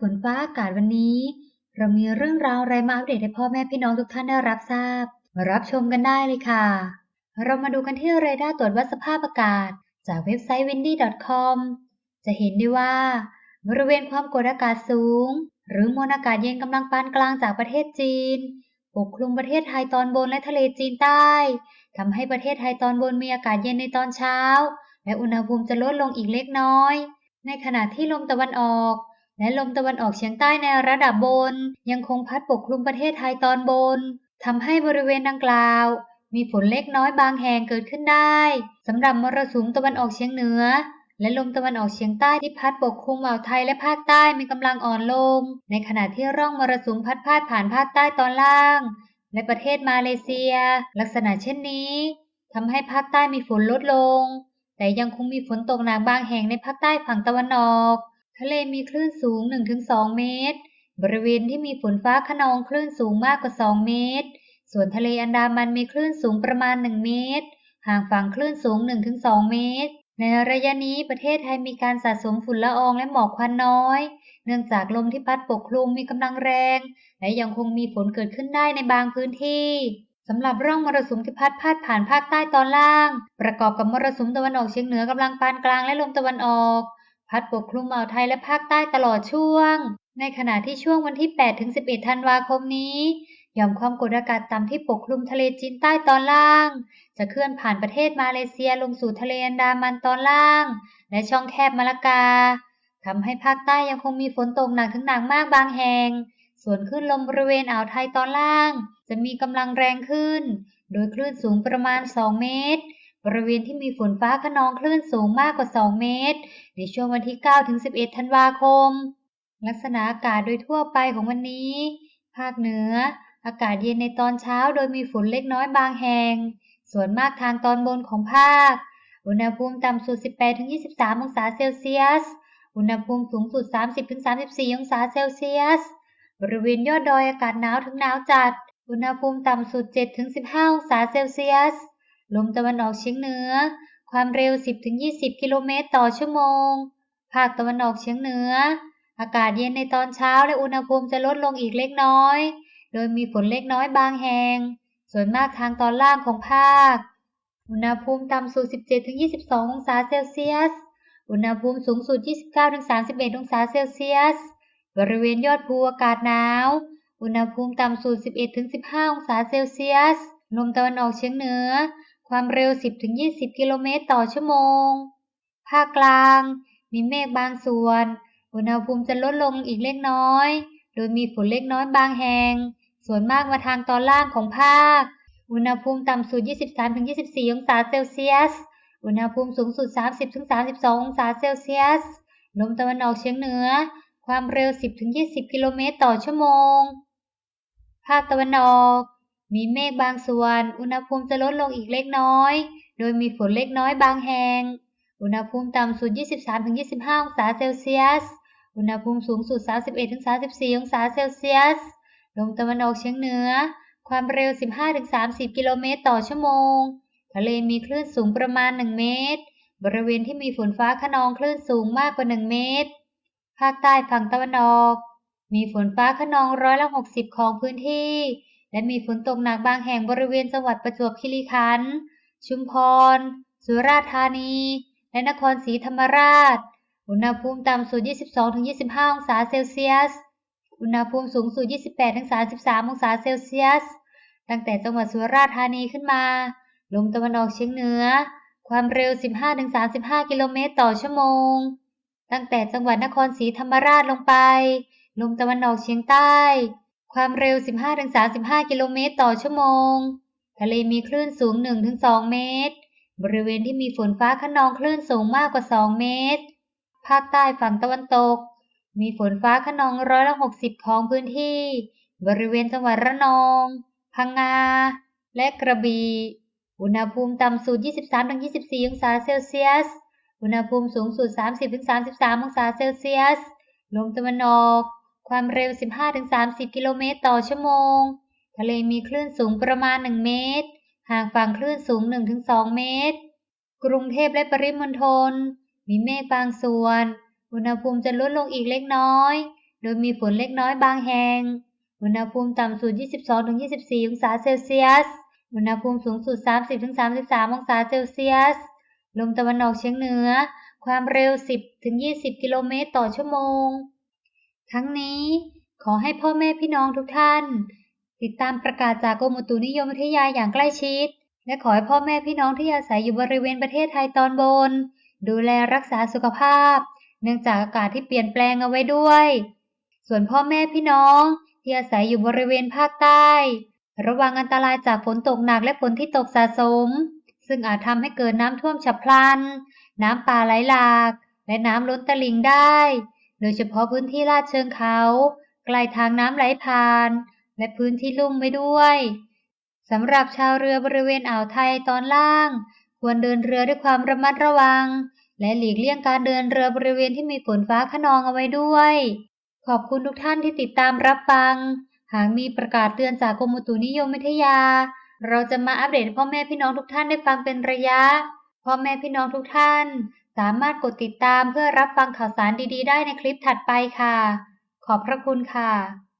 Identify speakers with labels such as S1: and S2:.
S1: ฝนฟ้าอากาศวันนี้ เรามีเรื่องราวอะไรมาอัปเดตให้พ่อแม่พี่น้องทุกท่านได้รับทราบ มารับชมกันได้เลยค่ะ เรามาดูกันที่เรดาร์ตรวจวัดสภาพอากาศ จากเว็บไซต์ windy.com จะเห็นได้ว่า บริเวณความกดอากาศสูง หรือมวลอากาศเย็นกำลังปานกลางจากประเทศจีนปกคลุมประเทศไทยตอนบนและทะเลจีนใต้ทำให้ประเทศไทยตอนบนมีอากาศเย็นในตอนเช้า และอุณหภูมิจะลดลงอีกเล็กน้อย ในขณะที่ลมตะวันออก และลมตะวันออกเฉียงใต้ในระดับบน ยังคงพัดปกคลุมประเทศไทยตอนบนทำให้บริเวณดังกล่าว มีฝนเล็กน้อยบางแห่งเกิดขึ้นได้สำหรับมรสุมตะวันออกเฉียงเหนือ และลมตะวันออกเฉียงใต้ที่พัดปกคลุมอ่าวไทยและภาคใต้มีกำลังอ่อนลง ในขณะที่ร่องมรสุมพัดพาดผ่านภาคใต้ตอนล่าง และประเทศมาเลเซีย ลักษณะเช่นนี้ทำให้ภาคใต้มีฝนลดลง แต่ยังคงมีฝนตกหนักบางแห่งในภาคใต้ฝั่งตะวันออก ทะเลมีคลื่นสูง 1-2 เมตร บริเวณที่มีฝนฟ้าขนองคลื่นสูงมากกว่า 2 เมตร ส่วนทะเลอันดามันมีคลื่นสูงประมาณ 1 เมตร ห่างฝั่งคลื่นสูง 1-2 เมตร ในระยะนี้ประเทศไทยมีการสะสมฝุ่นละอองและหมอกควันน้อย เนื่องจากลมที่พัดปกคลุมมีกำลังแรง และยังคงมีฝนเกิดขึ้นได้ในบางพื้นที่สำหรับร่องมรสุมที่พัดพาดผ่านภาคใต้ตอนล่าง ประกอบกับมรสุมตะวันออกเฉียงเหนือกำลังปานกลางและลมตะวันออก พัดปกคลุมอ่าวไทยและภาคใต้ตลอดช่วง ในขณะที่ช่วงวันที่ 8 ถึง 11 ธันวาคมนี้หย่อมความกดอากาศต่ำที่ปกคลุมทะเลจีนใต้ตอนล่าง จะเคลื่อนผ่านประเทศมาเลเซียลงสู่ทะเลอันดามันตอนล่าง และช่องแคบมาลากาทำให้ภาคใต้ยังคงมีฝนตกหนักถึงหนักมากบางแห่ง ส่วนคลื่นลมบริเวณอ่าวไทยตอนล่าง จะมีกำลังแรงขึ้น โดยคลื่นสูงประมาณ 2 เมตร บริเวณที่มีฝนฟ้าขนองคลื่นสูงมากกว่า 2 เมตร ในช่วงวันที่ 9 ถึง 11 ธันวาคม ลักษณะอากาศโดยทั่วไปของวันนี้ ภาคเหนือ อากาศเย็นในตอนเช้าโดยมีฝนเล็กน้อยบางแห่ง ส่วนมากทางตอนบนของภาค อุณหภูมิต่ำสุด 18-23 องศาเซลเซียส อุณหภูมิสูงสุด 30-34 องศาเซลเซียส บริเวณยอดดอยอากาศหนาวถึงหนาวจัด อุณหภูมิต่ำสุด 7-15 องศาเซลเซียส ลมตะวันออกเฉียงเหนือ ความเร็ว 10-20 กิโลเมตรต่อชั่วโมง ภาคตะวันออกเฉียงเหนือ อากาศเย็นในตอนเช้าและอุณหภูมิจะลดลงอีกเล็กน้อย โดยมีฝนเล็กน้อยบางแห่ง ส่วนมากทางตอนล่างของภาค อุณหภูมิต่ำสุด 17-22 องศาเซลเซียส อุณหภูมิสูงสุด 29-31 องศาเซลเซียส บริเวณยอดภูอากาศหนาว อุณหภูมิต่ำสุด 11-15 องศาเซลเซียส ลมตะวันออกเฉียงเหนือ ความเร็ว 10-20 กิโลเมตรต่อชั่วโมง ภาคกลาง มีเมฆบางส่วน อุณหภูมิจะลดลงอีกเล็กน้อย โดยมีฝนเล็กน้อยบางแห่ง ส่วนมากมาทางตอนล่างของภาค อุณหภูมิต่ำสุด 23-24 องศาเซลเซียส อุณหภูมิสูงสุด 30-32 องศาเซลเซียส ลมตะวันออกเฉียงเหนือ ความเร็ว 10-20 กิโลเมตรต่อชั่วโมง ภาคตะวันออก มีเมฆบางส่วน อุณหภูมิจะลดลงอีกเล็กน้อย โดยมีฝนเล็กน้อยบางแห่ง อุณหภูมิต่ำสุด 23-25 องศาเซลเซียส อุณหภูมิสูงสุด 31-34 องศาเซลเซียส ลมตะวันออกเฉียงเหนือ ความเร็ว 15-30 กิโลเมตรต่อชั่วโมง ทะเลมีคลื่นสูงประมาณ 1 เมตร บริเวณที่มีฝนฟ้าขนองคลื่นสูงมากกว่า 1 เมตร ภาคใต้ฝั่งตะวันออก มีฝนฟ้าขนองร้อยละ 60 ของพื้นที่ และมีฝนตกหนักบางแห่งบริเวณจังหวัดประจวบคีรีขันธ์ ชุมพร สุราษฎร์ธานี และนครศรีธรรมราช อุณหภูมิต่ำสุด 22-25 องศาเซลเซียส อุณหภูมิสูงสุด 28-33 องศาเซลเซียส ตั้งแต่จังหวัดสุราษฎร์ธานีขึ้นมา ลมตะวันออกเฉียงเหนือ ความเร็ว 15-35 กิโลเมตรต่อชั่วโมง ตั้งแต่จังหวัดนครศรีธรรมราชลงไป ลมตะวันออกเฉียงใต้ ความเร็ว 15-35 กิโลเมตรต่อชั่วโมง ทะเลมีคลื่นสูง 1-2 เมตร บริเวณที่มีฝนฟ้าขนองคลื่นสูงมากกว่า 2 เมตร ภาคใต้ฝั่งตะวันตก มีฝนฟ้าขนองร้อยละ60 ของพื้นที่ บริเวณจังหวัดระนอง พังงา และกระบี่ อุณหภูมิต่ำสุด 23-24 องศาเซลเซียส อุณหภูมิสูงสุด 30-33 องศาเซลเซียส ลมตะวันออก ความเร็ว 15-30 กิโลเมตรต่อชั่วโมง ทะเลมีคลื่นสูงประมาณ 1 เมตร ห่างฝั่งคลื่นสูง 1-2 เมตร กรุงเทพและปริมณฑล มีเมฆบางส่วน อุณหภูมิจะลดลงอีกเล็กน้อย โดยมีฝนเล็กน้อยบางแห่ง อุณหภูมิต่ำสุด 22-24 องศาเซลเซียส อุณหภูมิสูงสุด 30-33 องศาเซลเซียส ลมตะวันออกเฉียงเหนือ ความเร็ว 10-20 กิโลเมตรต่อชั่วโมง ทั้งนี้ขอให้พ่อแม่พี่น้องทุกท่าน ติดตามประกาศจากกรมอุตุนิยมวิทยาอย่างใกล้ชิด และขอให้พ่อแม่พี่น้องที่อาศัยอยู่บริเวณประเทศไทยตอนบน ดูแลรักษาสุขภาพ เนื่องจากอากาศที่เปลี่ยนแปลงเอาไว้ด้วย ส่วนพ่อแม่พี่น้องที่อาศัยอยู่บริเวณภาคใต้ ระวังอันตรายจากฝนตกหนักและฝนที่ตกสะสม ซึ่งอาจทำให้เกิดน้ำท่วมฉับพลัน น้ำป่าไหลหลาก และน้ำล้นตลิ่งได้ ดยเฉพาะพื้นที่ลาดเชิงเขาใกล้ทางน้ำไหลผ่าน และพื้นที่ลุ่มไว้ด้วยสำหรับชาวเรือบริเวณอ่าวไทยตอนล่าง ควรเดินเรือด้วยความระมัดระวัง และหลีกเลี่ยงการเดินเรือบริเวณที่มีฝนฟ้าขนองเอาไว้ด้วย ขอบคุณทุกท่านที่ติดตามรับฟัง หากมีประกาศเตือนจากกรมอุตุนิยมวิทยา เราจะมาอัปเดตพ่อแม่พี่น้องทุกท่านได้ฟังเป็นระยะ พ่อแม่พี่น้องทุกท่าน สามารถกดติดตามเพื่อรับฟังข่าวสารดี ๆ ได้ในคลิปถัดไปค่ะ ขอบพระคุณค่ะ